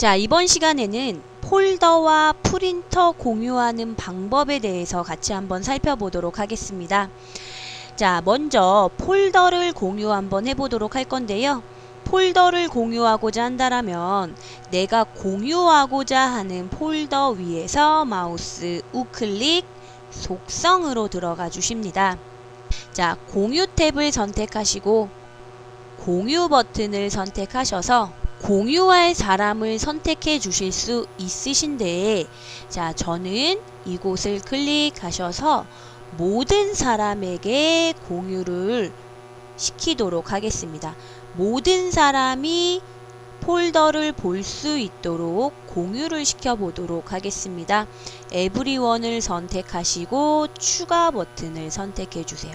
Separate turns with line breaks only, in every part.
자, 이번 시간에는 폴더와 프린터 공유하는 방법에 대해서 같이 한번 살펴보도록 하겠습니다. 자, 먼저 폴더를 공유 한번 해보도록 할 건데요. 폴더를 공유하고자 한다라면 내가 공유하고자 하는 폴더 위에서 마우스 우클릭 속성으로 들어가 주십니다. 자, 공유 탭을 선택하시고 공유 버튼을 선택하셔서 공유할 사람을 선택해 주실 수 있으신데 자, 저는 이곳을 클릭하셔서 모든 사람에게 공유를 시키도록 하겠습니다. 모든 사람이 폴더를 볼 수 있도록 공유를 시켜보도록 하겠습니다. 에브리원을 선택하시고 추가 버튼을 선택해 주세요.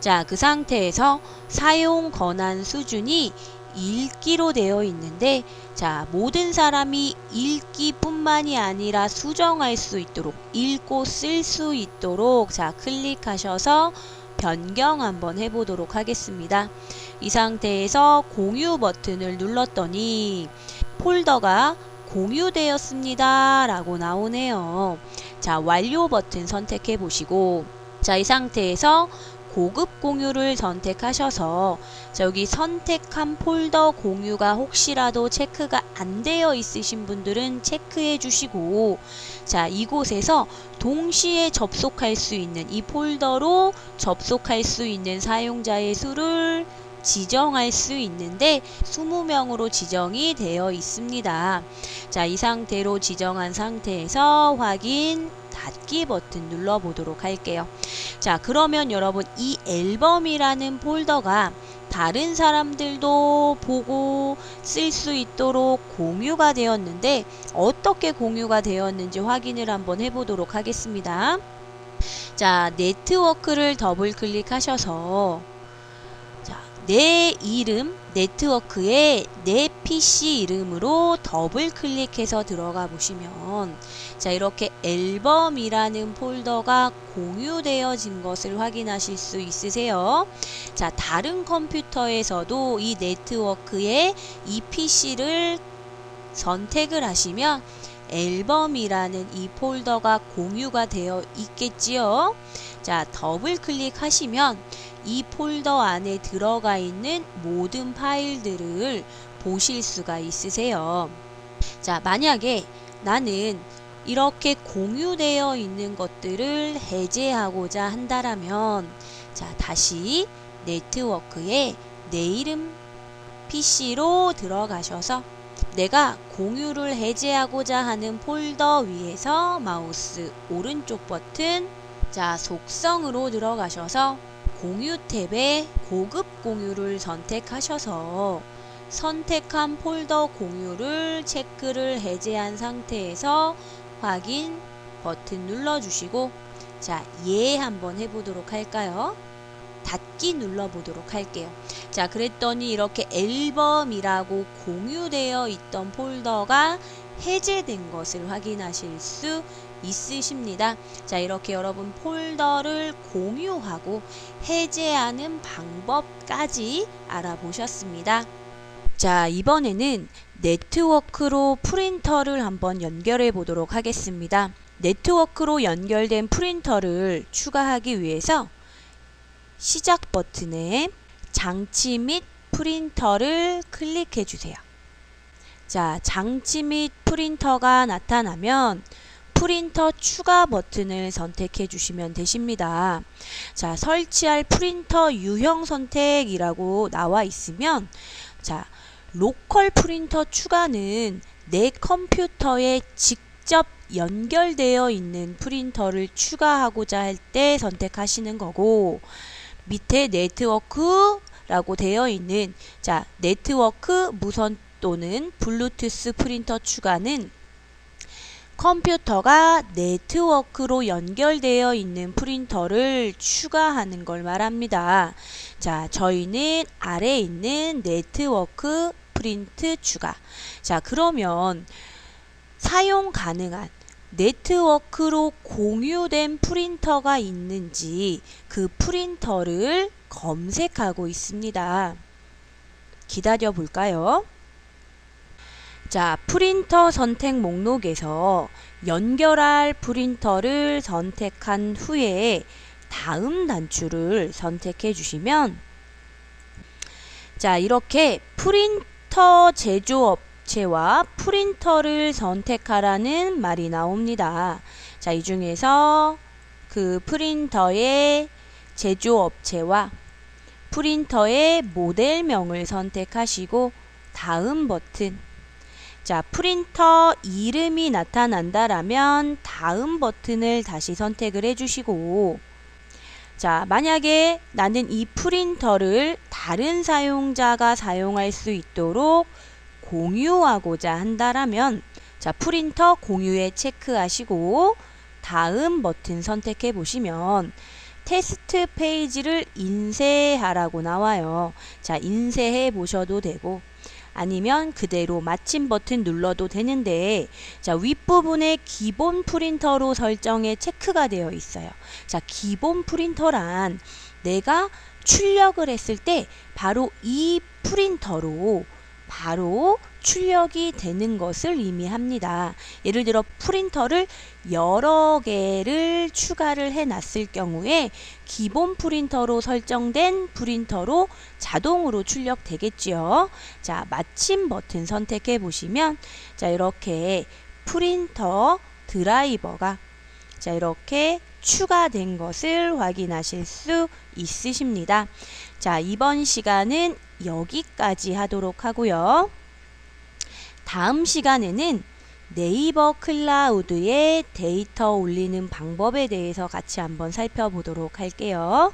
자, 그 상태에서 사용 권한 수준이 읽기로 되어 있는데 자, 모든 사람이 읽기뿐만이 아니라 수정할 수 있도록 읽고 쓸 수 있도록 자, 클릭하셔서 변경 한번 해보도록 하겠습니다. 이 상태에서 공유 버튼을 눌렀더니 폴더가 공유되었습니다 라고 나오네요. 자, 완료 버튼 선택해 보시고 자, 이 상태에서 고급 공유를 선택하셔서 저기 선택한 폴더 공유가 혹시라도 체크가 안 되어 있으신 분들은 체크해 주시고 자 이곳에서 동시에 접속할 수 있는 이 폴더로 접속할 수 있는 사용자의 수를 지정할 수 있는데 20명으로 지정이 되어 있습니다. 자, 이 상태로 지정한 상태에서 확인 닫기 버튼 눌러 보도록 할게요. 자, 그러면 여러분 이 앨범이라는 폴더가 다른 사람들도 보고 쓸 수 있도록 공유가 되었는데 어떻게 공유가 되었는지 확인을 한번 해보도록 하겠습니다. 자, 네트워크를 더블 클릭하셔서 내 이름 네트워크에 내 PC 이름으로 더블 클릭해서 들어가 보시면 자 이렇게 앨범이라는 폴더가 공유되어진 것을 확인하실 수 있으세요. 자 다른 컴퓨터에서도 이 네트워크에 이 PC를 선택을 하시면 앨범이라는 이 폴더가 공유가 되어 있겠지요. 자 더블 클릭하시면 이 폴더 안에 들어가 있는 모든 파일들을 보실 수가 있으세요. 자, 만약에 나는 이렇게 공유되어 있는 것들을 해제하고자 한다라면 자, 다시 네트워크에 내 이름 PC로 들어가셔서 내가 공유를 해제하고자 하는 폴더 위에서 마우스 오른쪽 버튼 자, 속성으로 들어가셔서 공유 탭에 고급 공유를 선택하셔서 선택한 폴더 공유를 체크를 해제한 상태에서 확인 버튼 눌러주시고 자, 예 한번 해보도록 할까요? 닫기 눌러보도록 할게요. 자, 그랬더니 이렇게 앨범이라고 공유되어 있던 폴더가 해제된 것을 확인하실 수 있으십니다. 자, 이렇게 여러분 폴더를 공유하고 해제하는 방법까지 알아보셨습니다. 자, 이번에는 네트워크로 프린터를 한번 연결해 보도록 하겠습니다. 네트워크로 연결된 프린터를 추가하기 위해서 시작 버튼에 장치 및 프린터를 클릭해 주세요. 자, 장치 및 프린터가 나타나면 프린터 추가 버튼을 선택해 주시면 되십니다. 자, 설치할 프린터 유형 선택이라고 나와 있으면 자, 로컬 프린터 추가는 내 컴퓨터에 직접 연결되어 있는 프린터를 추가하고자 할 때 선택하시는 거고 밑에 네트워크라고 되어 있는 자, 네트워크 무선 또는 블루투스 프린터 추가는 컴퓨터가 네트워크로 연결되어 있는 프린터를 추가하는 걸 말합니다. 자, 저희는 아래에 있는 네트워크 프린트 추가. 자, 그러면 사용 가능한 네트워크로 공유된 프린터가 있는지 그 프린터를 검색하고 있습니다. 기다려 볼까요? 자, 프린터 선택 목록에서 연결할 프린터를 선택한 후에 다음 단추를 선택해 주시면 자, 이렇게 프린터 제조업 체와 프린터를 선택하라는 말이 나옵니다. 자, 이 중에서 그 프린터의 제조업체와 프린터의 모델명을 선택하시고 다음 버튼 자, 프린터 이름이 나타난다라면 다음 버튼을 다시 선택을 해주시고 자, 만약에 나는 이 프린터를 다른 사용자가 사용할 수 있도록 공유하고자 한다라면 자, 프린터 공유에 체크하시고 다음 버튼 선택해 보시면 테스트 페이지를 인쇄하라고 나와요. 자, 인쇄해 보셔도 되고 아니면 그대로 마침 버튼 눌러도 되는데 자 윗부분에 기본 프린터로 설정에 체크가 되어 있어요. 자 기본 프린터란 내가 출력을 했을 때 바로 이 프린터로 바로 출력이 되는 것을 의미합니다. 예를 들어 프린터를 여러 개를 추가를 해 놨을 경우에 기본 프린터로 설정된 프린터로 자동으로 출력되겠지요. 자, 마침 버튼 선택해 보시면 자, 이렇게 프린터 드라이버가 자, 이렇게 추가된 것을 확인하실 수 있으십니다. 자, 이번 시간은 여기까지 하도록 하고요. 다음 시간에는 네이버 클라우드에 데이터 올리는 방법에 대해서 같이 한번 살펴보도록 할게요.